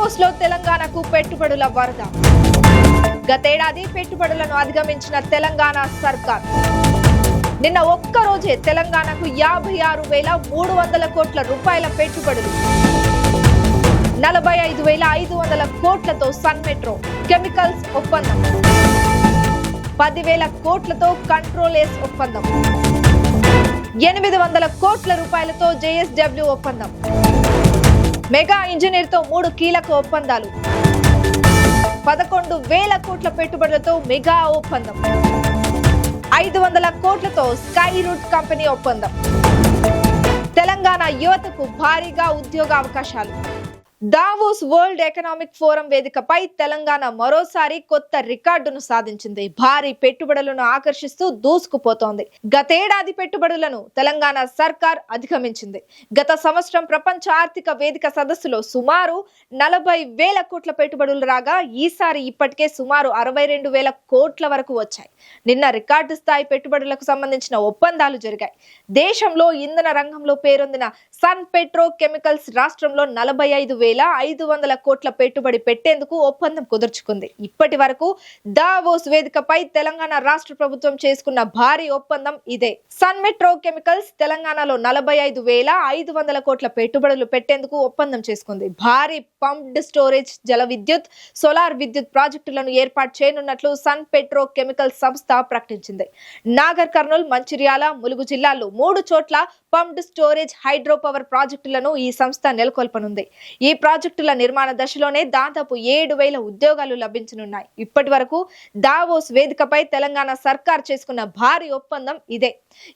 దావోస్లో తెలంగాణకు పెట్టుబడుల వరద. గతేడాది పెట్టుబడులను అధిగమించిన తెలంగాణ సర్కార్. నిన్న ఒక్క రోజే తెలంగాణకు యాభై ఆరు వేల మూడు వందల కోట్ల రూపాయల పెట్టుబడులు. నలభై ఐదు వేల ఐదు వందల కోట్లతో సన్ మెట్రో కెమికల్స్ ఒప్పందం. పదివేల కోట్లతో కంట్రోలేస్ ఒప్పందం. ఎనిమిది వందల కోట్ల రూపాయలతో జేఎస్డబ్ల్యూ ఒప్పందం. మెగా ఇంజనీర్తో మూడు కీలక ఒప్పందాలు. పదకొండు వేల కోట్ల పెట్టుబడులతో మెగా ఒప్పందం. ఐదు వందల కోట్లతో స్కై రూట్ కంపెనీ ఒప్పందం. తెలంగాణ యువతకు భారీగా ఉద్యోగ అవకాశాలు దావోస్ వరల్డ్ ఎకనామిక్ ఫోరం వేదికపై తెలంగాణ మరోసారి కొత్త రికార్డును సాధించింది. భారీ పెట్టుబడులను ఆకర్షిస్తూ దూసుకుపోతోంది. గతేడాది పెట్టుబడులను తెలంగాణ సర్కార్ అధిగమించింది. గత సంవత్సరం ప్రపంచ ఆర్థిక వేదిక సదస్సులో సుమారు నలభై వేల కోట్ల పెట్టుబడులు రాగా ఈసారి ఇప్పటికే సుమారు అరవై రెండు వేల కోట్ల వరకు వచ్చాయి. నిన్న రికార్డు స్థాయి పెట్టుబడులకు సంబంధించిన ఒప్పందాలు జరిగాయి. దేశంలో ఇంధన రంగంలో పేరొందిన సన్ పెట్రో కెమికల్స్ రాష్ట్రంలో నలభై ఐదు వేల ఐదు వందల కోట్ల పెట్టుబడి పెట్టేందుకు ఒప్పందం కుదుర్చుకుంది. ఇప్పటి వరకు దావోస్ వేదికపై తెలంగాణ రాష్ట్ర ప్రభుత్వం చేసుకున్న భారీ ఒప్పందం ఇదే. సన్ మెట్రో కెమికల్స్ తెలంగాణలో నలభై ఐదు వేల ఐదు వందల కోట్ల పెట్టుబడులు పెట్టేందుకు ఒప్పందం చేసుకుంది. భారీ పంప్డ్ స్టోరేజ్ జల విద్యుత్ సోలార్ విద్యుత్ ప్రాజెక్టులను ఏర్పాటు చేయనున్నట్లు సన్ పెట్రో కెమికల్ సంస్థ ప్రకటించింది. నాగర్ కర్నూల్ మంచిర్యాల ములుగు జిల్లాల్లో మూడు చోట్ల పంప్డ్ స్టోరేజ్ హైడ్రో పవర్ ప్రాజెక్టులను ఈ సంస్థ నెలకొల్పనుంది. ఈ ప్రాజెక్టుల నిర్మాణ దశలోనే దాదాపు ఏడు వేల ఉద్యోగాలు లభించనున్నాయి. ఇప్పటి వరకు దావోస్ వేదికపై తెలంగాణ సర్కార్ చేసుకున్న భారీ ఒప్పందం ఇదే.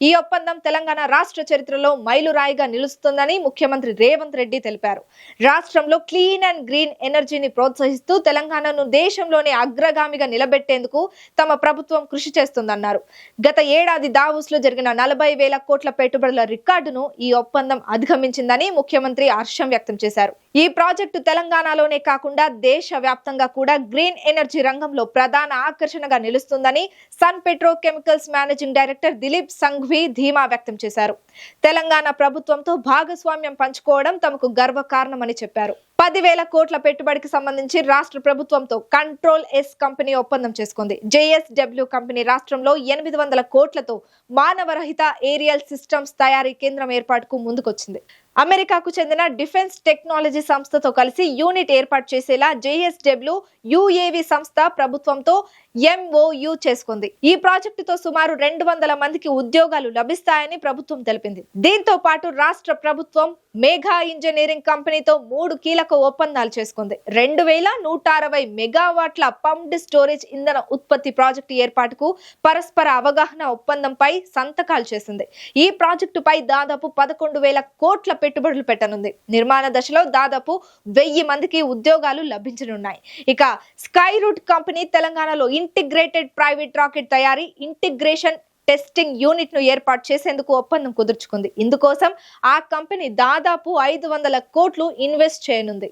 ఈ ఒప్పందం తెలంగాణ రాష్ట్ర చరిత్రలో మైలురాయిగా నిలుస్తుందని ముఖ్యమంత్రి రేవంత్ రెడ్డి తెలిపారు. రాష్ట్రంలో క్లీన్ అండ్ గ్రీన్ ఎనర్జీని ప్రోత్సహిస్తూ తెలంగాణను దేశంలోనే అగ్రగామిగా నిలబెట్టేందుకు తమ ప్రభుత్వం కృషి చేస్తుందన్నారు. గత ఏడాది దావోస్లో జరిగిన నలభై వేల కోట్ల పెట్టుబడుల రికార్డును ఈ ఒప్పందం అధిగమించిందని ముఖ్యమంత్రి హర్షం వ్యక్తం చేశారు. ఈ ప్రాజెక్టు తెలంగాణలోనే కాకుండా దేశ వ్యాప్తంగా కూడా గ్రీన్ ఎనర్జీ రంగంలో ప్రధాన ఆకర్షణగా నిలుస్తుందని Sun petro chemicals managing director Dilip Sanghvi ధీమా వ్యక్తం చేశారు. తెలంగాణ ప్రభుత్వంతో భాగస్వామ్యం పంచుకోవడం తమకు గర్వకారణమని చెప్పారు. పదివేల కోట్ల పెట్టుబడికి సంబంధించి రాష్ట్ర ప్రభుత్వంతో కంట్రోల్ ఎస్ కంపెనీ ఒప్పందం చేసుకుంది. జేఎస్డబ్ల్యూ కంపెనీ రాష్ట్రంలో ఎనిమిది వందల కోట్లతో మానవరహిత ఏరియల్ సిస్టమ్స్ తయారీ కేంద్రం ఏర్పాటుకు ముందుకొచ్చింది. అమెరికాకు చెందిన డిఫెన్స్ టెక్నాలజీ సంస్థతో కలిసి యూనిట్ ఏర్పాటు చేసేలా జేఎస్డబ్ల్యూ యుఏవి సంస్థ ప్రభుత్వంతో ఎంఓయు చేసుకుంది. ఈ ప్రాజెక్టుతో సుమారు రెండు వందల మందికి ఉద్యోగాలు లభిస్తాయని ప్రభుత్వం తెలిపింది. దీంతో పాటు రాష్ట్ర ప్రభుత్వం మేఘా ఇంజనీరింగ్ కంపెనీతో మూడు కీలక ఒప్పందాలు చేసుకుంది. రెండు వేల నూట అరవై మెగావాట్ల పంప్డ్ స్టోరేజ్ ఇంధన ఉత్పత్తి ప్రాజెక్టు ఏర్పాటుకు పరస్పర అవగాహన ఒప్పందంపై సంతకాలు చేసింది. ఈ ప్రాజెక్టుపై దాదాపు పదకొండు వేల కోట్ల పెట్టుబడులు పెట్టనుంది. నిర్మాణ దశలో దాదాపు వెయ్యి మందికి ఉద్యోగాలు లభించనున్నాయి. ఇక స్కై రూట్ కంపెనీ తెలంగాణలో ఇంటిగ్రేటెడ్ ప్రైవేట్ రాకెట్ తయారీ ఇంటిగ్రేషన్ టెస్టింగ్ యూనిట్ను ఏర్పాటు చేసేందుకు ఒప్పందం కుదుర్చుకుంది. ఇందుకోసం ఆ కంపెనీ దాదాపు ఐదు వందల కోట్లు ఇన్వెస్ట్ చేయనుంది.